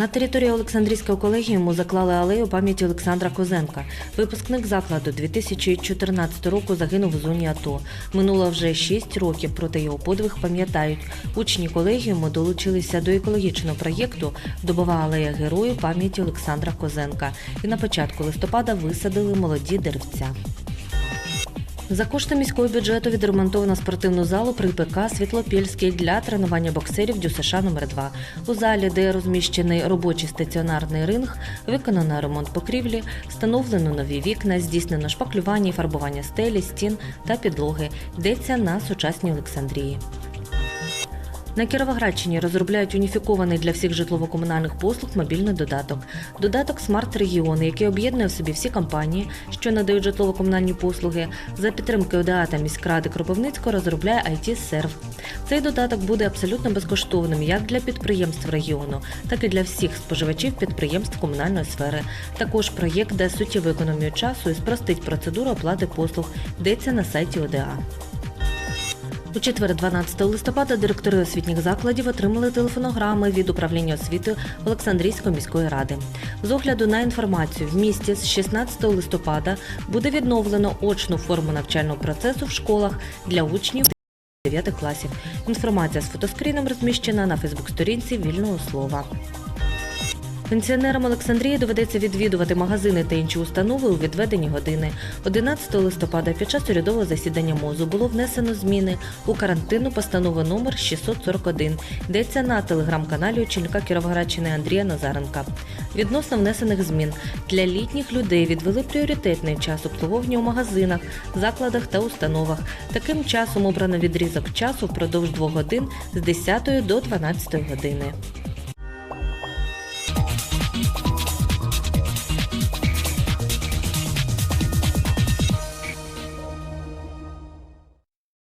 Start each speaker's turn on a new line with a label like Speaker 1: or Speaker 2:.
Speaker 1: На території Олександрійського колегіуму заклали алею пам'яті Олександра Козенка. Випускник закладу 2014 року загинув у зоні АТО. Минуло вже 6 років, проте його подвиг пам'ятають. Учні колегіуму долучилися до екологічного проєкту Добова алея герою пам'яті Олександра Козенка і на початку листопада висадили молоді деревця. За кошти міського бюджету відремонтовано спортивну залу при ПК Світлопільський для тренування боксерів ДЮСШ номер 2 У залі, де розміщений робочий стаціонарний ринг, виконано ремонт покрівлі, встановлено нові вікна, здійснено шпаклювання і фарбування стелі, стін та підлоги. Йдеться на сучасній Олександрії. На Кіровоградщині розробляють уніфікований для всіх житлово-комунальних послуг мобільний додаток. Додаток Смарт Регіони, який об'єднує в собі всі компанії, що надають житлово-комунальні послуги. За підтримки ОДА та міськради Кропивницького розробляє IT Серв. Цей додаток буде абсолютно безкоштовним як для підприємств регіону, так і для всіх споживачів підприємств комунальної сфери. Також проєкт дає суттєву економію часу і спростить процедуру оплати послуг. Йдеться на сайті ОДА. У четвер, 12 листопада, директори освітніх закладів отримали телефонограми від управління освіти Олександрійської міської ради. З огляду на інформацію, в місті з 16 листопада буде відновлено очну форму навчального процесу в школах для учнів 9 класів. Інформація з фотоскріном розміщена на Фейсбук-сторінці Вільного слова. Пенсіонерам Олександрії доведеться відвідувати магазини та інші установи у відведені години. 11 листопада під час урядового засідання МОЗу було внесено зміни у карантинну постанову номер 641. Йдеться на телеграм-каналі очільника Кіровоградщини Андрія Назаренка. Відносно внесених змін для літніх людей відвели пріоритетний час обслуговування у магазинах, закладах та установах. Таким часом обрано відрізок часу впродовж двох годин з 10 до 12 години.